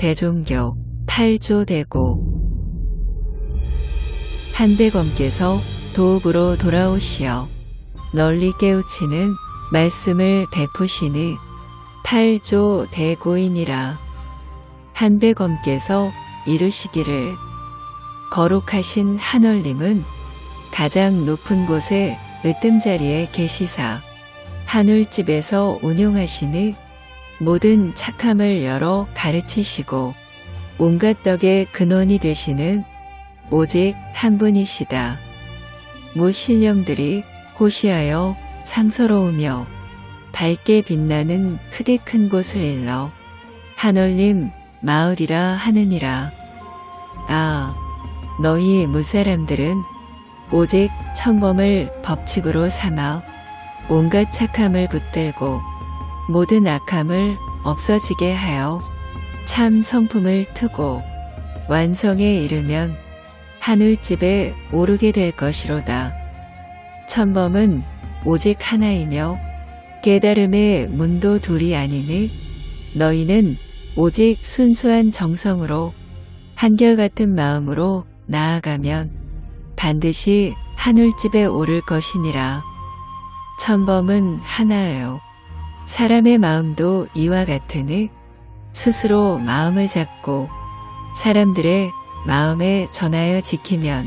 대종교 8조 대고. 한배검께서 도읍으로 돌아오시어 널리 깨우치는 말씀을 베푸시는 8조 대고인이라. 한배검께서 이르시기를 거룩하신 한얼님은 가장 높은 곳에 으뜸자리에 계시사 하늘집에서 운용하시는 모든 착함을 열어 가르치시고 온갖 덕의 근원이 되시는 오직 한 분이시다. 무신령들이 호시하여 상서로우며 밝게 빛나는 크게 큰 곳을 일러 한올림 마을이라 하느니라. 아, 너희 무사람들은 오직 천범을 법칙으로 삼아 온갖 착함을 붙들고 모든 악함을 없어지게 하여 참 성품을 트고 완성에 이르면 하늘집에 오르게 될 것이로다. 천범은 오직 하나이며 깨달음의 문도 둘이 아니니 너희는 오직 순수한 정성으로 한결같은 마음으로 나아가면 반드시 하늘집에 오를 것이니라. 천범은 하나예요. 사람의 마음도 이와 같으니 스스로 마음을 잡고 사람들의 마음에 전하여 지키면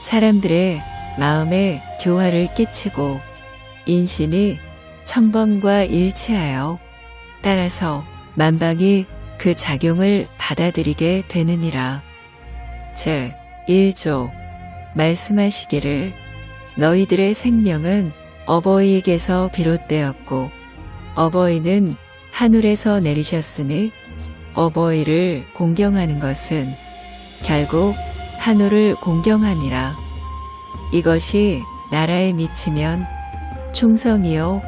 사람들의 마음에 교화를 끼치고 인심이 천범과 일치하여 따라서 만방이 그 작용을 받아들이게 되느니라. 제 1조 말씀하시기를 너희들의 생명은 어버이에게서 비롯되었고 어버이는 하늘에서 내리셨으니 어버이를 공경하는 것은 결국 하늘을 공경함이라. 이것이 나라에 미치면 충성이요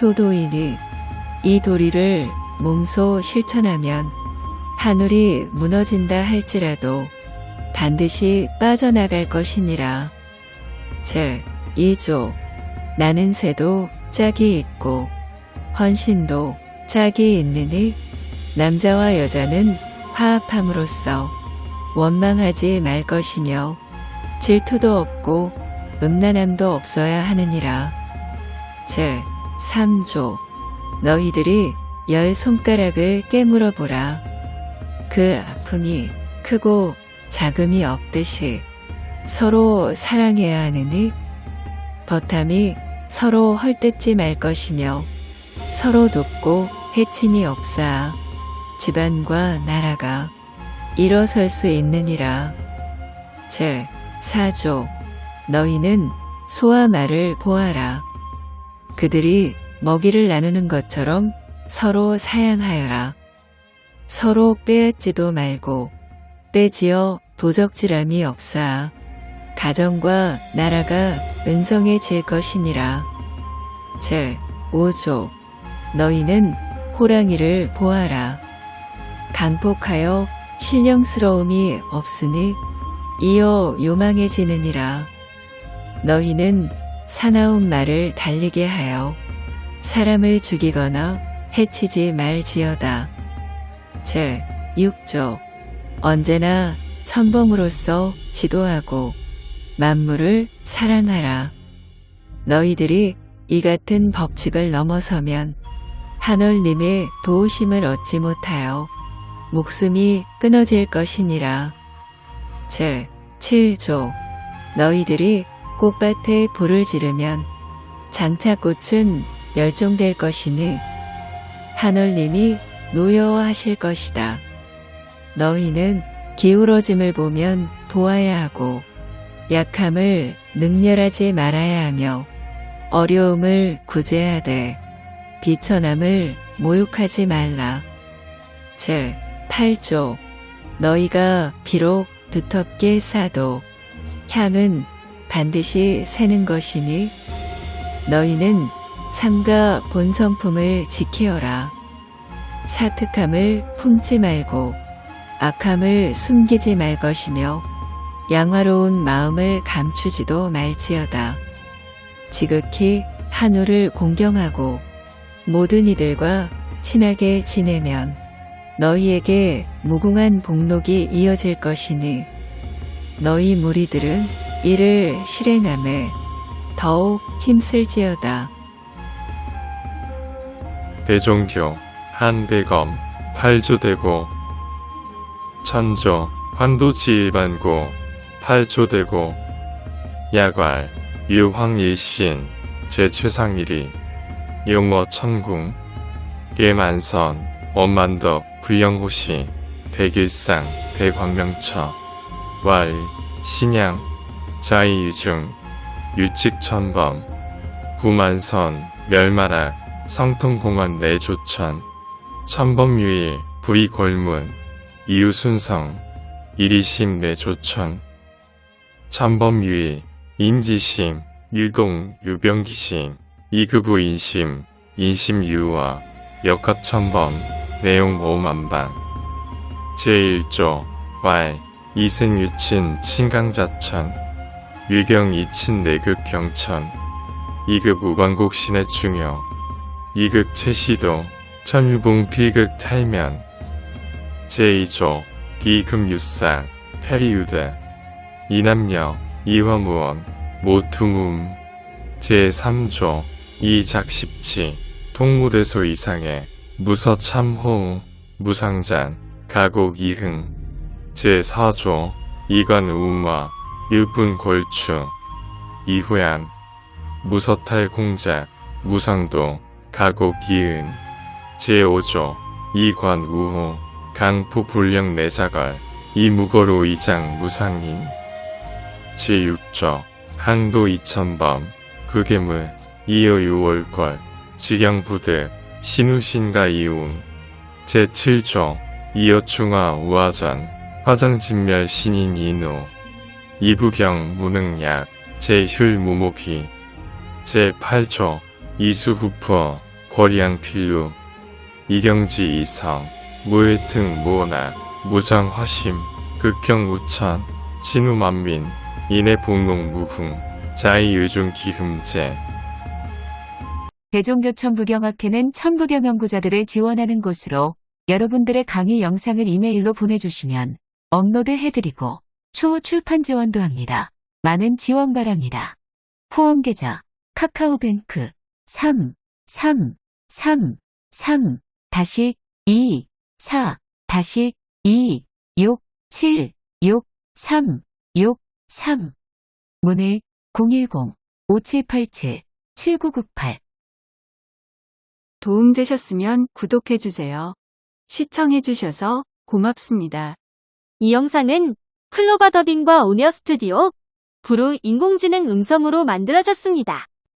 효도이니 이 도리를 몸소 실천하면 하늘이 무너진다 할지라도 반드시 빠져나갈 것이니라. 즉, 2조 나는 새도 짝이 있고 헌신도 짝이 있느니 남자와 여자는 화합함으로써 원망하지 말 것이며 질투도 없고 음란함도 없어야 하느니라. 제 3조 너희들이 열 손가락을 깨물어 보라. 그 아픔이 크고 자금이 없듯이 서로 사랑해야 하느니 버탐이 서로 헐뜯지 말 것이며 서로 돕고 해침이 없사 집안과 나라가 일어설 수 있느니라. 제 4조 너희는 소와 말을 보아라. 그들이 먹이를 나누는 것처럼 서로 사양하여라. 서로 빼앗지도 말고 떼지어 도적질함이 없사 가정과 나라가 은성해질 것이니라. 제 5조 너희는 호랑이를 보아라. 강폭하여 신령스러움이 없으니 이어 요망해지느니라. 너희는 사나운 말을 달리게 하여 사람을 죽이거나 해치지 말지어다. 제 6조 언제나 천범으로서 지도하고 만물을 사랑하라. 너희들이 이 같은 법칙을 넘어서면 하늘님의 도우심을 얻지 못하여 목숨이 끊어질 것이니라. 제 7조 너희들이 꽃밭에 불을 지르면 장차꽃은 멸종될 것이니 하늘님이 노여워하실 것이다. 너희는 기울어짐을 보면 도와야 하고 약함을 능멸하지 말아야 하며 어려움을 구제하되 비천함을 모욕하지 말라. 제 8조 너희가 비록 두텁게 싸도 향은 반드시 새는 것이니 너희는 삼가 본성품을 지키어라. 사특함을 품지 말고 악함을 숨기지 말 것이며 양화로운 마음을 감추지도 말지어다. 지극히 한우를 공경하고 모든 이들과 친하게 지내면 너희에게 무궁한 복록이 이어질 것이니 너희 무리들은 이를 실행함에 더욱 힘쓸지어다. 대종교, 한배검, 팔조대고, 천조, 환도지일반고, 팔조대고, 야괄, 유황일신, 제최상일이, 용어 천궁, 계만선, 원만덕, 불영호시, 백일상, 대광명처, 왈, 신양, 자이유중, 유칙천범, 구만선, 멸마락, 성통공원 내조천, 천범유일, 부이골문, 이유순성, 이리심 내조천, 천범유일, 인지심, 일동 유병기심, 이급부 인심, 인심 유화, 역합 천범, 내용 오만방, 제1조, 왈, 이승 유친 친강자천, 유경 이친 내극 경천, 이급 우광곡 신의 중요, 이극 최시도, 천유봉 필극 탈면, 제2조, 기금 유상, 페리유대, 이남녀, 이화무원, 모투문, 제3조, 이작십치, 통무대소 이상의, 무서참호, 무상잔, 가곡 이흥, 제4조, 이관 우마, 일분 골추, 이후양, 무서탈 공작, 무상도, 가곡 이은, 제5조, 이관 우호, 강포 불령 내사걸, 이무거로 이장 무상인, 제6조, 항도 이천범, 극괴물, 이어유월걸, 직영부득, 신우신가 이웅, 제7조, 이어충화 우화전, 화정진멸 신인 인우, 이부경 무능약, 제휴무목희, 제8조, 이수구포, 거리양 필루, 이경지 이성, 무회등 무오나, 무장화심, 극경우천, 진우 만민, 인해 복농 무궁, 자이유중 기흠제, 대종교 천 부경학회는 천부경 연구자들을 지원하는 곳으로 여러분들의 강의 영상을 이메일로 보내주시면 업로드 해드리고 추후 출판 지원도 합니다. 많은 지원 바랍니다. 후원 계좌 카카오뱅크 3 3 3 3 다시 2 4 다시 2 6 7 6 3 6 3 문의 010 5787 7998 도움되셨으면 구독해주세요. 시청해주셔서 고맙습니다. 이 영상은 클로바 더빙과 오니어 스튜디오, 브루 인공지능 음성으로 만들어졌습니다.